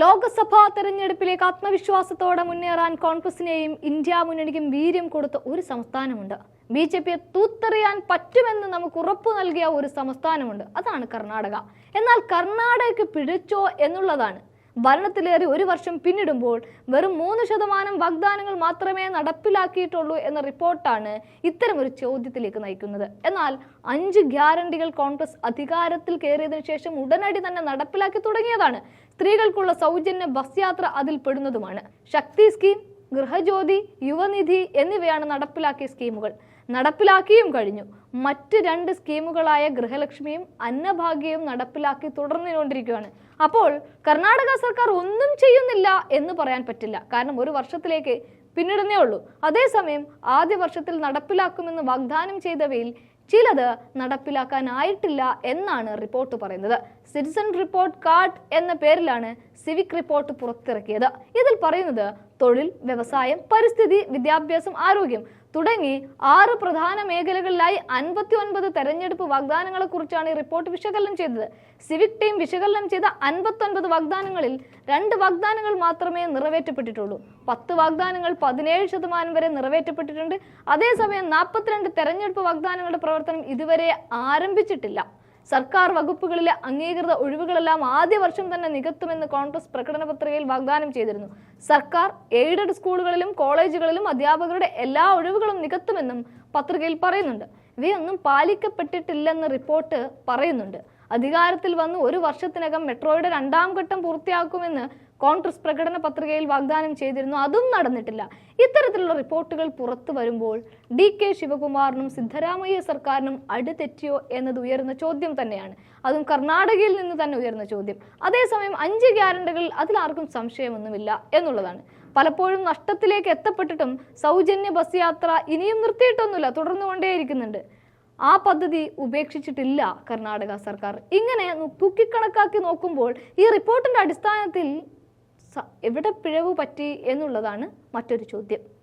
ലോക്സഭാ തെരഞ്ഞെടുപ്പിലേക്ക് ആത്മവിശ്വാസത്തോടെ മുന്നേറാൻ കോൺഗ്രസിനെയും ഇന്ത്യ മുന്നണിക്കും വീര്യം കൊടുത്ത ഒരു സംസ്ഥാനമുണ്ട്. ബി ജെ പിയെ തൂത്തെറിയാൻ പറ്റുമെന്ന് നമുക്ക് ഉറപ്പു നൽകിയ ഒരു സംസ്ഥാനമുണ്ട്. അതാണ് കർണാടക. എന്നാൽ കർണാടകയ്ക്ക് പിഴച്ചോ എന്നുള്ളതാണ് ഭരണത്തിലേറി ഒരു വർഷം പിന്നിടുമ്പോൾ വെറും മൂന്ന് ശതമാനം വാഗ്ദാനങ്ങൾ മാത്രമേ നടപ്പിലാക്കിയിട്ടുള്ളൂ എന്ന റിപ്പോർട്ടാണ് ഇത്തരം ഒരു ചോദ്യത്തിലേക്ക് നയിക്കുന്നത്. എന്നാൽ അഞ്ച് ഗ്യാരണ്ടികൾ കോൺഗ്രസ് അധികാരത്തിൽ കയറിയതിനു ശേഷം ഉടനടി തന്നെ നടപ്പിലാക്കി തുടങ്ങിയതാണ്. സ്ത്രീകൾക്കുള്ള സൗജന്യ ബസ് യാത്ര അതിൽ പെടുന്നതുമാണ്. ശക്തി സ്കീം ഗൃഹജ്യോതി യുവനിധി എന്നിവയാണ് നടപ്പിലാക്കിയ സ്കീമുകൾ. നടപ്പിലാക്കിയും കഴിഞ്ഞു. മറ്റ് രണ്ട് സ്കീമുകളായ ഗൃഹലക്ഷ്മിയും അന്നഭാഗ്യയും നടപ്പിലാക്കി തുടർന്നുകൊണ്ടിരിക്കുകയാണ്. അപ്പോൾ കർണാടക സർക്കാർ ഒന്നും ചെയ്യുന്നില്ല എന്ന് പറയാൻ പറ്റില്ല. കാരണം ഒരു വർഷത്തിലേക്ക് പിന്നിടുന്നേ ഉള്ളൂ. അതേസമയം ആദ്യ വർഷത്തിൽ നടപ്പിലാക്കുമെന്ന് വാഗ്ദാനം ചെയ്തവയിൽ ചിലത് നടപ്പിലാക്കാനായിട്ടില്ല എന്നാണ് റിപ്പോർട്ട് പറയുന്നത്. സിറ്റിസൺ റിപ്പോർട്ട് കാർഡ് എന്ന പേരിലാണ് സിവിക് റിപ്പോർട്ട് പുറത്തിറക്കിയത്. ഇതിൽ പറയുന്നത് തൊഴിൽ വ്യവസായം പരിസ്ഥിതി വിദ്യാഭ്യാസം ആരോഗ്യം തുടങ്ങി ആറ് പ്രധാന മേഖലകളിലായി അൻപത്തി ഒൻപത് തെരഞ്ഞെടുപ്പ് വാഗ്ദാനങ്ങളെ കുറിച്ചാണ് ഈ റിപ്പോർട്ട് വിശകലനം ചെയ്തത്. സിവിക് ടീം വിശകലനം ചെയ്ത അൻപത്തി ഒൻപത് വാഗ്ദാനങ്ങളിൽ രണ്ട് വാഗ്ദാനങ്ങൾ മാത്രമേ നിറവേറ്റപ്പെട്ടിട്ടുള്ളൂ. പത്ത് വാഗ്ദാനങ്ങൾ പതിനേഴ് ശതമാനം വരെ നിറവേറ്റപ്പെട്ടിട്ടുണ്ട്. അതേസമയം നാൽപ്പത്തിരണ്ട് തെരഞ്ഞെടുപ്പ് വാഗ്ദാനങ്ങളുടെ പ്രവർത്തനം ഇതുവരെ ആരംഭിച്ചിട്ടില്ല. സർക്കാർ വകുപ്പുകളിലെ അംഗീകൃത ഒഴിവുകളെല്ലാം ആദ്യ വർഷം തന്നെ നികത്തുമെന്ന് കോൺഗ്രസ് പ്രകടന പത്രികയിൽ വാഗ്ദാനം ചെയ്തിരുന്നു. സർക്കാർ എയ്ഡഡ് സ്കൂളുകളിലും കോളേജുകളിലും അധ്യാപകരുടെ എല്ലാ ഒഴിവുകളും നികത്തുമെന്നും പത്രികയിൽ പറയുന്നുണ്ട്. ഇവയൊന്നും പാലിക്കപ്പെട്ടിട്ടില്ലെന്ന് റിപ്പോർട്ട് പറയുന്നുണ്ട്. അധികാരത്തിൽ വന്ന് ഒരു വർഷത്തിനകം മെട്രോയുടെ രണ്ടാം ഘട്ടം പൂർത്തിയാക്കുമെന്ന് കോൺഗ്രസ് പ്രകടന പത്രികയിൽ വാഗ്ദാനം ചെയ്തിരുന്നു. അതും നടന്നിട്ടില്ല. ഇത്തരത്തിലുള്ള റിപ്പോർട്ടുകൾ പുറത്തു വരുമ്പോൾ ഡി കെ ശിവകുമാറിനും സിദ്ധരാമയ്യ സർക്കാരിനും അടിതെറ്റിയോ എന്നത് ഉയർന്ന ചോദ്യം തന്നെയാണ്. അതും കർണാടകയിൽ നിന്ന് തന്നെ ഉയർന്ന ചോദ്യം. അതേസമയം അഞ്ച് ഗ്യാരണ്ടുകൾ അതിലാർക്കും സംശയമൊന്നുമില്ല എന്നുള്ളതാണ്. പലപ്പോഴും നഷ്ടത്തിലേക്ക് എത്തപ്പെട്ടിട്ടും സൗജന്യ ബസ് യാത്ര ഇനിയും നിർത്തിയിട്ടൊന്നുമില്ല. തുടർന്നുകൊണ്ടേയിരിക്കുന്നുണ്ട്. ആ പദ്ധതി ഉപേക്ഷിച്ചിട്ടില്ല കർണാടക സർക്കാർ. ഇങ്ങനെ തൂക്കിക്കണക്കാക്കി നോക്കുമ്പോൾ ഈ റിപ്പോർട്ടിന്റെ അടിസ്ഥാനത്തിൽ എവിടെ പിഴവ് പറ്റി എന്നുള്ളതാണ് മറ്റൊരു ചോദ്യം.